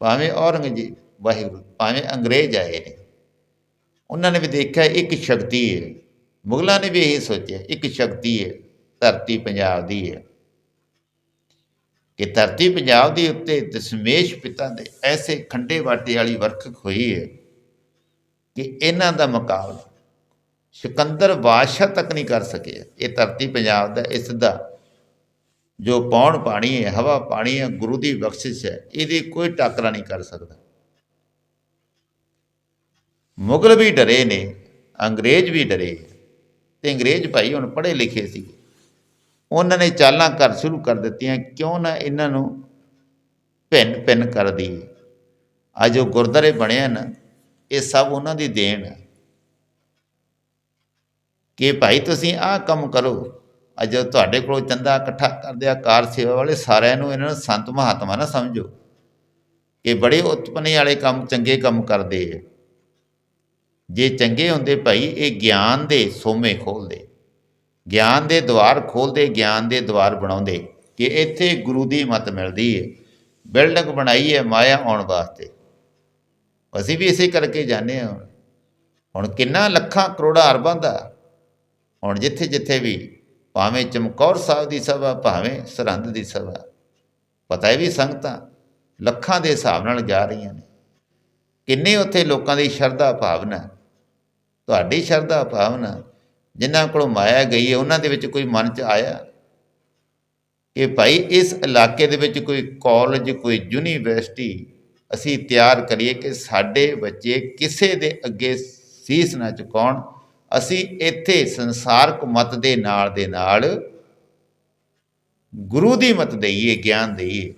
ਭਾਵੇਂ ਔਰੰਗਜ਼ੇਬ, ਵਾਹਿਗੁਰੂ, ਭਾਵੇਂ ਅੰਗਰੇਜ਼ ਆਏ ਨੇ, ਉਹਨਾਂ ਨੇ ਵੀ ਦੇਖਿਆ ਇੱਕ ਸ਼ਕਤੀ ਹੈ। ਮੁਗਲਾਂ ਨੇ ਵੀ ਇਹੀ ਸੋਚਿਆ, ਇੱਕ ਸ਼ਕਤੀ ਹੈ, ਧਰਤੀ ਪੰਜਾਬ ਦੀ ਹੈ। ਕਿ ਧਰਤੀ ਪੰਜਾਬ ਦੇ ਉੱਤੇ ਦਸ਼ਮੇਸ਼ ਪਿਤਾ ਦੇ ਐਸੇ ਖੰਡੇ ਵਾਟੇ ਵਾਲੀ ਵਰਖਕ ਹੋਈ ਹੈ ਕਿ ਇਹਨਾਂ ਦਾ ਮੁਕਾਬਲਾ ਸਿਕੰਦਰ ਬਾਦਸ਼ਾਹ ਤੱਕ ਨਹੀਂ ਕਰ ਸਕਿਆ। ਇਹ ਧਰਤੀ ਪੰਜਾਬ ਦਾ, ਇਸ ਦਾ ਜੋ ਪੌਣ ਪਾਣੀ ਹੈ, ਹਵਾ ਪਾਣੀ ਹੈ, ਗੁਰੂ ਦੀ ਬਖਸ਼ਿਸ਼ ਹੈ, ਇਹਦੀ ਕੋਈ ਟਾਕਰਾ ਨਹੀਂ ਕਰ ਸਕਦਾ। ਮੁਗਲ ਵੀ ਡਰੇ ਨੇ, ਅੰਗਰੇਜ਼ ਵੀ ਡਰੇ ਤੇ ਅੰਗਰੇਜ਼ ਭਾਈ ਹੁਣ ਪੜ੍ਹੇ ਲਿਖੇ ਸੀ ਉਹਨਾਂ ਨੇ ਚਾਲਾਂ ਕਰ ਸ਼ੁਰੂ ਕਰ ਦਿੱਤੀਆਂ, ਕਿਉਂ ਨਾ ਇਹਨਾਂ ਨੂੰ ਭਿੰਨ ਭਿੰਨ ਕਰ ਦਈਏ। ਅੱਜ ਜੋ ਗੁਰਦਾਰੇ ਬਣਿਆ ਨਾ ਇਹ ਸਭ ਉਹਨਾਂ ਦੀ ਦੇਣ ਹੈ। ਕਿ ਭਾਈ ਤੁਸੀਂ ਆਹ ਕੰਮ ਕਰੋ, ਅੱਜ ਤੁਹਾਡੇ ਕੋਲ ਚੰਦਾ ਇਕੱਠਾ ਕਰਦੇ ਆ ਕਾਰ ਸੇਵਾ ਵਾਲੇ ਸਾਰਿਆਂ ਨੂੰ ਇਹਨਾਂ ਨੂੰ ਸੰਤ ਮਹਾਤਮਾ ਨਾ ਸਮਝੋ ਕਿ ਬੜੇ ਉਤਪੰਨੇ ਵਾਲੇ ਕੰਮ, ਚੰਗੇ ਕੰਮ ਕਰਦੇ ਆ ਜੇ ਚੰਗੇ ਹੁੰਦੇ ਭਾਈ, ਇਹ ਗਿਆਨ ਦੇ ਸੋਮੇ ਖੋਲਦੇ। ਗਿਆਨ ਦੇ ਦਵਾਰ ਖੋਲਦੇ, ਗਿਆਨ ਦੇ ਦਵਾਰ ਬਣਾਉਂਦੇ ਕਿ ਇੱਥੇ ਗੁਰੂ ਦੀ ਮਤ ਮਿਲਦੀ ਹੈ ਬਿਲਡਿੰਗ ਬਣਾਈ ਹੈ ਮਾਇਆ ਆਉਣ ਵਾਸਤੇ। ਅਸੀਂ ਵੀ ਇਸੇ ਕਰਕੇ ਜਾਣੇ ਹਾਂ। ਹੁਣ ਹੁਣ ਕਿੰਨਾ ਲੱਖਾਂ ਕਰੋੜਾਂ ਅਰਬਾਂ ਦਾ। ਹੁਣ ਜਿੱਥੇ ਜਿੱਥੇ ਵੀ, ਭਾਵੇਂ ਚਮਕੌਰ ਸਾਹਿਬ ਦੀ ਸਭਾ, ਭਾਵੇਂ ਸਰਹੰਦ ਦੀ ਸਭਾ, ਪਤਾ ਹੈ ਵੀ ਸੰਗਤਾਂ ਲੱਖਾਂ ਦੇ ਹਿਸਾਬ ਨਾਲ ਜਾ ਰਹੀਆਂ ਨੇ। ਕਿੰਨੇ ਉੱਥੇ ਲੋਕਾਂ ਦੀ ਸ਼ਰਧਾ ਭਾਵਨਾ, ਤੁਹਾਡੀ ਸ਼ਰਧਾ ਭਾਵਨਾ ਜਿਨ੍ਹਾਂ ਕੋਲੋਂ ਮਾਇਆ ਗਈ ਹੈ, ਉਹਨਾਂ ਦੇ ਵਿੱਚ ਕੋਈ ਮਨ 'ਚ ਆਇਆ? ਕਿ ਭਾਈ ਇਸ ਇਲਾਕੇ ਦੇ ਵਿੱਚ ਕੋਈ ਕਾਲਜ ਕੋਈ ਯੂਨੀਵਰਸਿਟੀ ਅਸੀਂ ਤਿਆਰ ਕਰੀਏ ਕਿ ਸਾਡੇ ਬੱਚੇ ਕਿਸੇ ਦੇ ਅੱਗੇ ਸੀਸ ਨਾ ਝੁਕਾਉਣ ਅਸੀਂ ਇੱਥੇ ਸੰਸਾਰਕ ਮਤ ਦੇ ਨਾਲ ਦੇ ਨਾਲ ਗੁਰੂ ਦੀ ਮਤ ਦਈਏ, ਗਿਆਨ ਦਈਏ।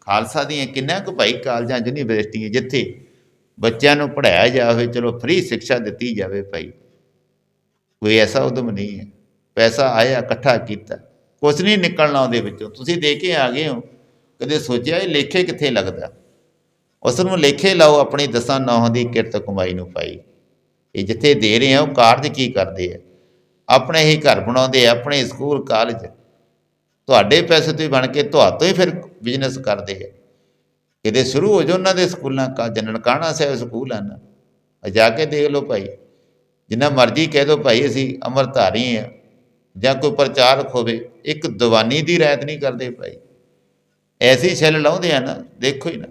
ਖਾਲਸਾ ਦੀਆਂ ਕਿੰਨਾ ਕੁ ਭਾਈ ਕਾਲਜਾਂ, ਯੂਨੀਵਰਸਿਟੀਆਂ ਜਿੱਥੇ ਬੱਚਿਆਂ ਨੂੰ ਪੜ੍ਹਾਇਆ ਜਾਵੇ, ਚਲੋ ਫ੍ਰੀ ਸਿੱਖਿਆ ਦਿੱਤੀ ਜਾਵੇ ਭਾਈ। ਕੋਈ ਐਸਾ ਉਦਮ ਨਹੀਂ ਹੈ। ਪੈਸਾ ਆਇਆ, ਇਕੱਠਾ ਕੀਤਾ। ਕੁਛ ਨਹੀਂ ਨਿਕਲਣਾ ਉਹਦੇ ਵਿੱਚੋਂ। ਤੁਸੀਂ ਦੇ ਕੇ ਆ ਗਏ ਹੋ। ਕਦੇ ਸੋਚਿਆ ਇਹ ਲੇਖੇ ਕਿੱਥੇ ਲੱਗਦਾ? ਉਸ ਨੂੰ ਲੇਖੇ ਲਾਓ, ਆਪਣੀ ਦਸਾਂ ਨੌਹਾਂ ਦੀ ਕਿਰਤ ਕਮਾਈ ਨੂੰ ਪਾਈ। ਇਹ ਜਿੱਥੇ ਦੇ ਰਹੇ ਆ, ਉਹ ਕਾਰਜ ਕੀ ਕਰਦੇ ਆ? ਆਪਣੇ ਹੀ ਘਰ ਬਣਾਉਂਦੇ ਆ, ਆਪਣੇ ਸਕੂਲ, ਕਾਲਜ। ਤੁਹਾਡੇ ਪੈਸੇ ਤੋਂ ਹੀ ਬਣ ਕੇ ਤੁਹਾਤੋਂ ਹੀ ਫਿਰ ਬਿਜ਼ਨਸ ਕਰਦੇ ਆ। ਕਿਤੇ ਸ਼ੁਰੂ ਹੋ ਜਾ ਉਹਨਾਂ ਦੇ ਸਕੂਲਾਂ, ਕਾ ਨਨਕਾਣਾ ਸਾਹਿਬ ਸਕੂਲ ਹਨ। ਆ ਜਾ ਕੇ ਦੇਖ ਲਓ ਭਾਈ। ਜਿੰਨਾ ਮਰਜ਼ੀ ਕਹਿ ਦਿਓ ਭਾਈ ਅਸੀਂ ਅਮਰਧਾਰੀ ਆ ਜਾਂ ਕੋਈ ਪ੍ਰਚਾਰਕ ਹੋਵੇ, ਇੱਕ ਦੀਵਾਨੀ ਦੀ ਰਾਇਤ ਨਹੀਂ ਕਰਦੇ ਭਾਈ। ਐਸੀ ਛਿੱਲ ਲਾਉਂਦੇ ਆ ਨਾ, ਦੇਖੋ ਹੀ ਨਾ।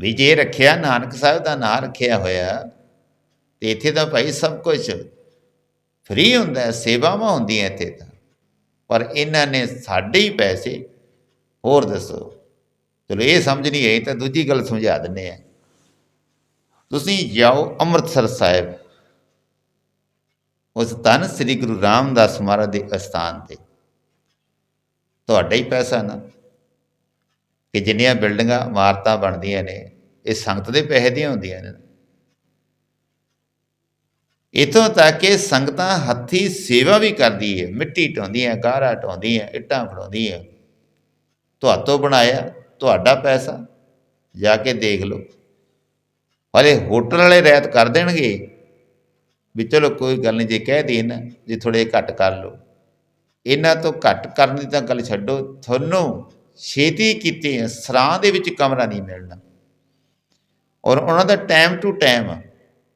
ਵੀ ਜੇ ਰੱਖਿਆ, ਨਾਨਕ ਸਾਹਿਬ ਦਾ ਨਾਂ ਰੱਖਿਆ ਹੋਇਆ, ਤੇ ਇੱਥੇ ਤਾਂ ਭਾਈ ਸਭ ਕੁਝ ਫ੍ਰੀ ਹੁੰਦਾ, ਸੇਵਾਵਾਂ ਹੁੰਦੀਆਂ ਇੱਥੇ ਤਾਂ। ਪਰ ਇਹਨਾਂ ਨੇ ਸਾਡੇ ਹੀ ਪੈਸੇ, ਹੋਰ ਦੱਸੋ। ਚਲੋ ਇਹ ਸਮਝ ਨਹੀਂ ਆਈ ਤਾਂ ਦੂਜੀ ਗੱਲ ਸਮਝਾ ਦਿੰਨੇ ਆ। ਤੁਸੀਂ ਜਾਓ ਅੰਮ੍ਰਿਤਸਰ ਸਾਹਿਬ। ਉਸ ਧੰਨ ਸ੍ਰੀ ਗੁਰੂ ਰਾਮਦਾਸ ਮਹਾਰਾਜ ਦੇ ਅਸਥਾਨ ਤੇ। ਤੁਹਾਡਾ ਹੀ ਪੈਸਾ ਨਾ। ਕਿ ਜਿੰਨੀਆਂ ਬਿਲਡਿੰਗਾਂ, ਇਮਾਰਤਾਂ ਬਣਦੀਆਂ ਨੇ, ਇਹ ਸੰਗਤ ਦੇ ਪੈਸੇ ਦੀਆਂ ਹੁੰਦੀਆਂ ਨੇ। ਇਥੋਂ ਤੱਕ ਕਿ ਸੰਗਤਾਂ ਹੱਥੀ ਸੇਵਾ ਵੀ ਕਰਦੀ ਹੈ ਮਿੱਟੀ ਢਾਉਂਦੀਆਂ ਗਾਰਾ ਢਾਉਂਦੀਆਂ ਇੱਟਾਂ ਬਣਾਉਂਦੀਆਂ ਤੁਹਾਤੋਂ ਬਣਾਇਆ, ਤੁਹਾਡਾ ਪੈਸਾ। ਜਾ ਕੇ ਦੇਖ ਲਓ। ਹਲੇ ਹੋਟਲ ਵਾਲੇ ਰਹਿਤ ਕਰ ਦੇਣਗੇ। ਵੀ ਚਲੋ ਕੋਈ ਗੱਲ ਨਹੀਂ, ਜੇ ਕਹਿ ਦੇਣ ਜੇ ਥੋੜੇ ਘੱਟ ਕਰ ਲਓ। ਇਹਨਾਂ ਤੋਂ ਘੱਟ ਕਰਨ ਦੀ ਤਾਂ ਗੱਲ ਛੱਡੋ, ਤੁਹਾਨੂੰ ਛੇਤੀ ਕੀਤੇ, ਸਰਾਂ ਦੇ ਵਿੱਚ ਕਮਰਾ ਨਹੀਂ ਮਿਲਣਾ। ਔਰ ਉਹਨਾਂ ਦਾ ਟਾਈਮ ਟੂ ਟਾਈਮ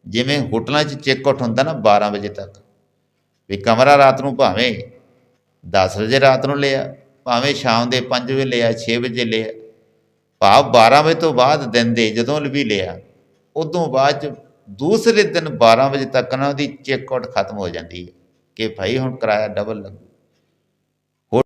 ਜਿਵੇਂ ਹੋਟਲਾਂ 'ਚ ਚੈੱਕ ਆਊਟ ਹੁੰਦਾ ਨਾ 12 ਵਜੇ ਤੱਕ, ਵੀ ਕਮਰਾ ਰਾਤ ਨੂੰ ਭਾਵੇਂ 10 ਵਜੇ ਰਾਤ ਨੂੰ ਲਿਆ, ਭਾਵੇਂ ਸ਼ਾਮ ਦੇ 5 ਵਜੇ ਲਿਆ 6 ਵਜੇ ਲਿਆ, ਭਾਵ 12 ਵਜੇ ਤੋਂ ਬਾਅਦ ਦਿਨ ਦੇ ਜਦੋਂ ਵੀ ਲਿਆ, ਉਦੋਂ ਬਾਅਦ 'ਚ ਦੂਸਰੇ ਦਿਨ 12 ਵਜੇ ਤੱਕ ਨਾ ਉਹਦੀ ਚੈੱਕ ਆਊਟ ਖਤਮ ਹੋ ਜਾਂਦੀ ਹੈ ਕਿ ਭਾਈ ਹੁਣ ਕਿਰਾਇਆ ਡਬਲ ਲੱਗੂ।